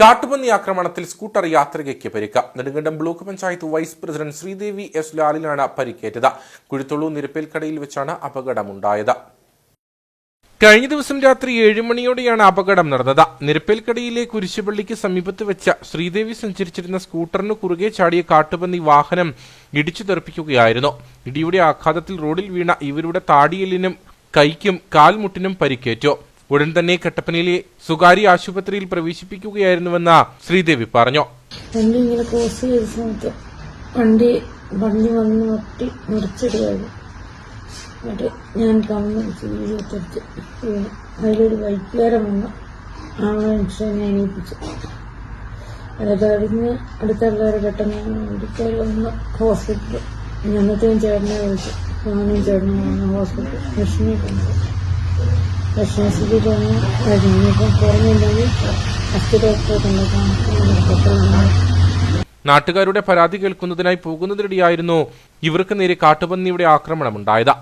കാട്ടുപന്നി ആക്രമണത്തിൽ സ്കൂട്ടർ യാത്രികയ്ക്ക് പരിക്ക്. Nedumkandam block panchayat vice president Sreedevi S ലാലിനാണ് പരിക്കേറ്റത്. കുഴുത്തുള്ളൂ നിരപ്പേൽക്കടയിൽ വെച്ചാണ് അപകടമുണ്ടായത്. കഴിഞ്ഞ ദിവസം രാത്രി ഏഴ് മണിയോടെയാണ് അപകടം നടന്നത്. നിരപ്പേൽക്കടയിലെ കുരിശുപള്ളിക്ക് സമീപത്ത് വെച്ച ശ്രീദേവി സഞ്ചരിച്ചിരുന്ന സ്കൂട്ടറിന് കുറുകെ ചാടിയ കാട്ടുപന്നി വാഹനം ഇടിച്ചു തെറിപ്പിക്കുകയായിരുന്നു. ഇടിയുടെ ആഘാതത്തിൽ റോഡിൽ വീണ ഇവരുടെ താടിയെല്ലിനും കൈക്കും കാൽമുട്ടിനും പരിക്കേറ്റു. ഉടൻ തന്നെ കട്ടപ്പനയിലെ സ്വകാര്യ ആശുപത്രിയിൽ പ്രവേശിപ്പിക്കുകയായിരുന്നുവെന്ന് ശ്രീദേവി പറഞ്ഞു. വണ്ടി ഇങ്ങനെ വണ്ടി വന്ന് മുട്ടി മുറിച്ചിടുകയായിരുന്നു. ഞാൻ കണ്ണ് ജീവിതത്തെടുത്ത് വീണു അതിലൊരു ബൈക്കുകാരൻ വന്ന് ആ മനുഷ്യനെ എണീപ്പിച്ചു അതായത് കഴിഞ്ഞ് അടുത്തുള്ളവരെ പെട്ടെന്ന് വണ്ടിക്കാർ വന്ന് ഹോസ്പിറ്റലിൽ ഞന്നത്തെയും ചേട്ടനെ വിളിച്ചു. ഞാനും ചേട്ടനെ വന്ന് ഹോസ്പിറ്റൽ ലക്ഷ്മി കൊണ്ടു ലക്ഷ്മിസിൽ വന്ന് കഴിഞ്ഞിപ്പം കുറഞ്ഞില്ലെങ്കിൽ ഫസ്റ്റ് ഡോക്ടറെ കൊണ്ട് നാട്ടുകാരുടെ പരാതി കേൾക്കുന്നതിനായി പോകുന്നതിനിടെയായിരുന്നു ഇവർക്ക് നേരെ കാട്ടുപന്നിയുടെ ആക്രമണമുണ്ടായത്.